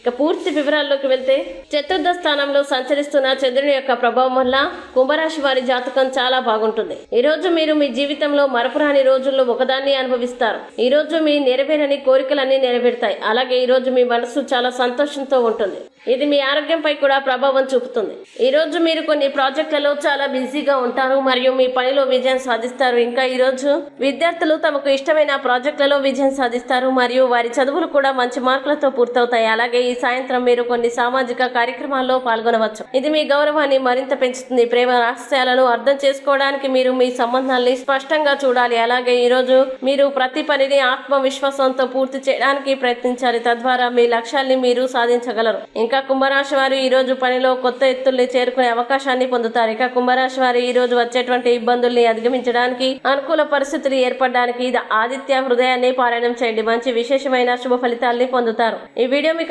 ఇక పూర్తి వివరాల్లోకి వెళ్తే చతుర్థ స్థానంలో సంచరిస్తున్న చంద్రుని యొక్క ప్రభావం వల్ల కుంభరాశి వారి జాతకం చాలా బాగుంటుంది. ఈ రోజు మీరు మీ జీవితంలో మరపురాని రోజుల్లో ఒకదాన్ని అనుభవిస్తారు. ఈ రోజు మీ నెరవేరని కోరికలన్నీ నెరవేరుతాయి. అలాగే ఈ రోజు మీ మనసు చాలా సంతోషంతో ఉంటుంది. ఇది మీ ఆరోగ్యంపై కూడా ప్రభావం చూపుతుంది. ఈ రోజు మీరు కొన్ని ప్రాజెక్టులలో చాలా బిజీగా ఉంటారు మరియు మీ పనిలో విజయం సాధిస్తారు. ఇంకా ఈ రోజు విద్యార్థులు తమకు ఇష్టమైన ప్రాజెక్టులలో విజయం సాధిస్తారు మరియు వారి చదువులు కూడా మంచి మార్కులతో పూర్తవుతాయి. అలాగే ఈ సాయంత్రం మీరు కొన్ని సామాజిక కార్యక్రమాల్లో పాల్గొనవచ్చు. ఇది మీ గౌరవాన్ని మరింత పెంచుతుంది. ప్రేమ రహస్యాలను అర్థం చేసుకోవడానికి మీరు మీ సంబంధాన్ని స్పష్టంగా చూడాలి. అలాగే ఈ రోజు మీరు ప్రతి పనిని ఆత్మవిశ్వాసంతో పూర్తి చేయడానికి ప్రయత్నించాలి. తద్వారా మీ లక్ష్యాన్ని మీరు సాధించగలరు. ఇంకా కుంభరాశి వారు ఈ రోజు పనిలో కొత్త ఎత్తుల్ని చేరుకునే అవకాశాన్ని పొందుతారు. ఇక కుంభరాశి వారు ఈ రోజు వచ్చేటువంటి ఇబ్బందుల్ని అధిగమించడానికి అనుకూల పరిస్థితులు ఏర్పడడానికి ఇది ఆదిత్య హృదయాన్ని పారాయణం చేయండి. మంచి విశేషమైన శుభ ఫలితాల్ని పొందుతారు. ఈ వీడియో మీకు